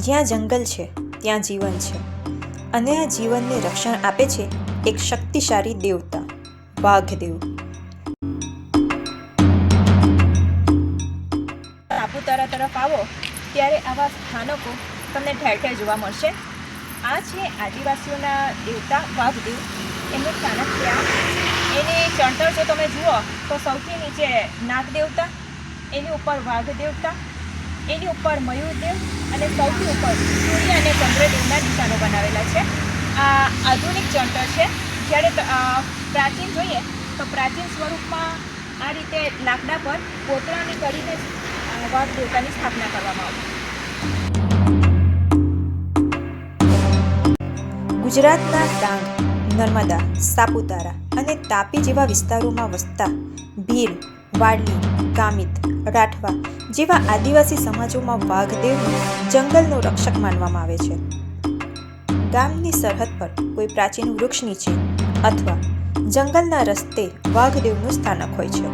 જ્યાં જંગલ છે, ત્યાં જીવન છે. અને આ જીવનને રક્ષણ આપે છે એક શક્તિશાળી દેવતા, વાઘદેવ. સાપુતારા તરફ આવો, ત્યારે આવા સ્થાનકો તમને ઠેર ઠેર જોવા મળશે. આ છે આદિવાસીઓના દેવતા વાઘદેવ. એમનું સ્થાનક ત્યાં એની ચણતર જો તમે જુઓ, તો સૌથી નીચે નાગ દેવતા એની ઉપર વાઘ દેવતા એની ઉપર મયુરદેવ અને સૌથી ઉપર સૂર્ય અને ચંદ્રદેવના નિશાનો બનાવેલા છે. આ આધુનિક ચણતર છે. જ્યારે પ્રાચીન જોઈએ, તો પ્રાચીન સ્વરૂપમાં આ રીતે લાકડા પર કોતરાની કરીને વાઘ દેવતાની સ્થાપના કરવામાં આવી. ગુજરાતના ડાંગ, નર્મદા, સાપુતારા અને તાપી જેવા વિસ્તારોમાં વસતા ભીલ વાડલી, ગામિત, રાઠવા જેવા આદિવાસી સમાજોમાં વાઘદેવને જંગલનો રક્ષક માનવામાં આવે છે. ગામની સરહદ પર કોઈ પ્રાચીન વૃક્ષ નીચે અથવા જંગલના રસ્તે વાઘદેવનું સ્થાનક હોય છે.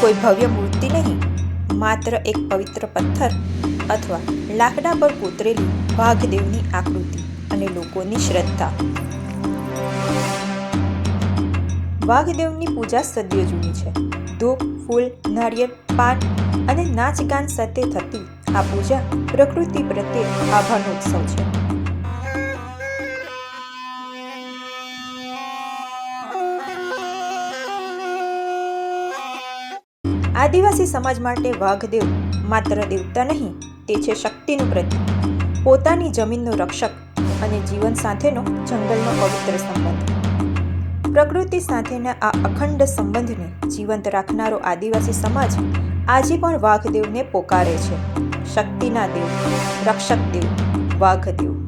કોઈ ભવ્ય મૂર્તિ નહીં, માત્ર એક પવિત્ર પથ્થર અથવા લાકડા પર કોતરેલી વાઘદેવની આકૃતિ અને લોકોની શ્રદ્ધા. વાઘદેવની પૂજા સદીઓ જૂની છે. ધૂપ, ફૂલ, નારિયેળ, પાન અને નાચ ગાન સાથે થતી આ પૂજા પ્રકૃતિ પ્રત્યે આભારનો ઉત્સવ છે. આદિવાસી સમાજ માટે વાઘદેવ માત્ર દેવતા નહીં, તે છે શક્તિનું પ્રતીક. પોતાની જમીનનો રક્ષક અને જીવન સાથેનો જંગલનો પવિત્ર સંબંધ. પ્રકૃતિ સાથેના આ અખંડ સંબંધને જીવંત રાખનારો આદિવાસી સમાજ આજે પણ વાઘદેવને પોકારે છે. શક્તિના દેવ, રક્ષક દેવ, વાઘદેવ.